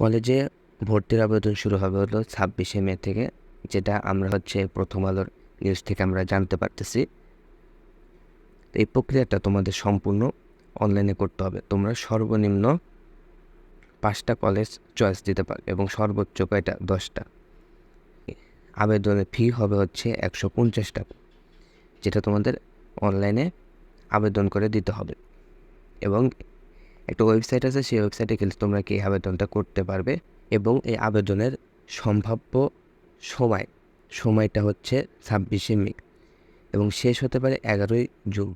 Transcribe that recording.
কলেজে ভর্তির আবেদন শুরু হবে হলো ছাব্বিশে মে থেকে, যেটা আমরা হচ্ছে প্রথম আলোর নিউজ থেকে আমরা জানতে পারতেছি। এই প্রক্রিয়াটা তোমাদের সম্পূর্ণ অনলাইনে করতে হবে। তোমরা সর্বনিম্ন পাঁচটা কলেজ চয়েস দিতে পারো, এবং সর্বোচ্চ কয়টা? দশটা। আবেদনের ফি হবে হচ্ছে একশো পঞ্চাশ টাকা যেটা তোমাদের অনলাইনে আবেদন করে দিতে হবে। এবং একটা ওয়েবসাইট আছে, সেই ওয়েবসাইটে গেলে তোমরা কি আবেদনটা করতে পারবে এবং এই আবেদনের সম্ভাব্য সময়, সময়টা হচ্ছে ছাব্বিশে মে এবং শেষ হতে পারে এগারোই জুন।